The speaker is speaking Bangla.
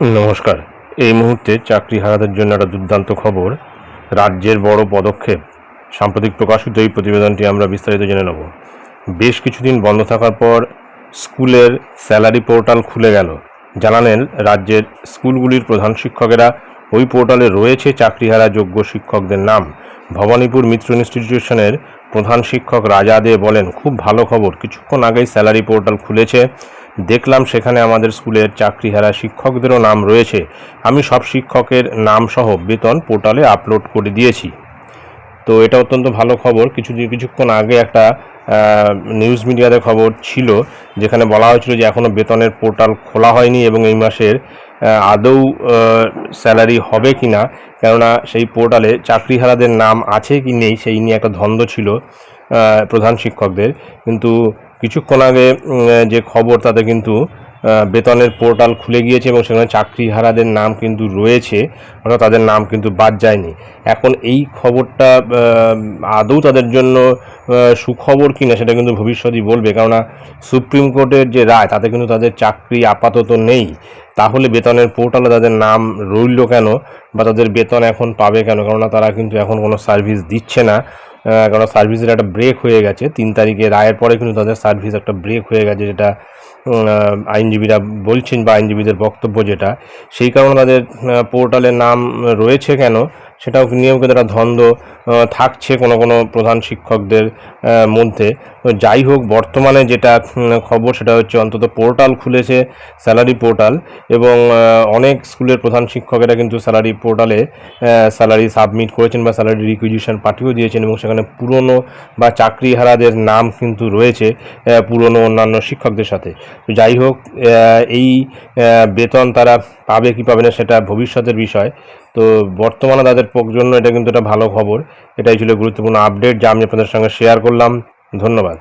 নমস্কার। এই মুহূর্তে চাকরি হারাদের জন্য একটা দুর্দান্ত খবর। রাজ্যের বড় পদক্ষেপ। সাম্প্রতিক প্রকাশিত এই প্রতিবেদনটি আমরা বিস্তারিত জেনে নেব। বেশ কিছুদিন বন্ধ থাকার পর স্কুলের স্যালারি পোর্টাল খুলে গেল। জানালেন রাজ্যের স্কুলগুলির প্রধান শিক্ষকেরা। ওই পোর্টালে রয়েছে চাকরিহারা যোগ্য শিক্ষকদের নাম। ভবানীপুর মিত্র ইনস্টিটিউশনের প্রধান শিক্ষক রাজা দে বলেন, খুব ভালো খবর। কিছুক্ষণ আগেই স্যালারি পোর্টাল খুলেছে। দেখলাম সেখানে আমাদের স্কুলের চাকরিহারা শিক্ষকদেরও নাম রয়েছে। আমি সব শিক্ষকের নাম সহ বেতন পোর্টালে আপলোড করে দিয়েছি। তো এটা অত্যন্ত ভালো খবর। কিছু কিছুক্ষণ আগে একটা নিউজ মিডিয়াতে খবর ছিল, যেখানে বলা হয়েছিল যে এখনও বেতনের পোর্টাল খোলা হয়নি এবং এই মাসের আদৌ স্যালারি হবে কি না কেননা সেই পোর্টালে চাকরিহারাদের নাম আছে কি নেই, সেই নিয়ে একটা ধন্দ ছিল প্রধান শিক্ষকদের। কিন্তু কিছুক্ষণ আগে যে খবর, তাতে কিন্তু বেতনের পোর্টাল খুলে গিয়েছে এবং সেখানে চাকরিহারাদের নাম কিন্তু রয়েছে, অর্থাৎ তাদের নাম কিন্তু বাদ যায়নি। এখন এই খবরটা আদৌ তাদের জন্য সুখবর কিনা সেটা কিন্তু ভবিষ্যতই বলবে। কেননা সুপ্রিম কোর্টের যে রায়, তাতে কিন্তু তাদের চাকরি আপাতত নেই। তাহলে বেতনের পোর্টালে তাদের নাম রইল কেন বা তাদের বেতন এখন পাবে কেন? কেননা তারা কিন্তু এখন কোনো সার্ভিস দিচ্ছে না। কারণ সার্ভিসের একটা ব্রেক হয়ে গেছে। তিন তারিখে রায়ের পরে কিন্তু তাদের সার্ভিস একটা ব্রেক হয়ে গেছে, যেটা আইনজীবীরা বলছেন বা আইনজীবীদের বক্তব্য যেটা সেই কারণে তাদের পোর্টালের নাম রয়েছে কেন? সেটাও নিয়েও কিন্তু একটা আহ, থাকছে কোনো কোনো প্রধান শিক্ষকদের মধ্যে। তো যাই হোক বর্তমানে যেটা খবর সেটা হচ্ছে অন্তত পোর্টাল খুলেছে স্যালারি পোর্টাল। এবং অনেক স্কুলের প্রধান শিক্ষকেরা কিন্তু স্যালারি পোর্টালে স্যালারি সাবমিট করেছেন বা স্যালারি রিকুইজিশন পাঠিয়েও দিয়েছেন এবং সেখানে পুরনো বা চাকরিহারাদের নাম কিন্তু রয়েছে পুরনো অন্যান্য শিক্ষকদের সাথে। তো যাই হোক এই বেতন তারা পাবে, কি পাবে না, সেটা ভবিষ্যতের বিষয়। তো বর্তমানে তাদের জন্য এটা কিন্তু একটা ভালো খবর। এটাই ছিল গুরুত্বপূর্ণ আপডেট যা আমি আপনাদের সঙ্গে শেয়ার করলাম। ধন্যবাদ।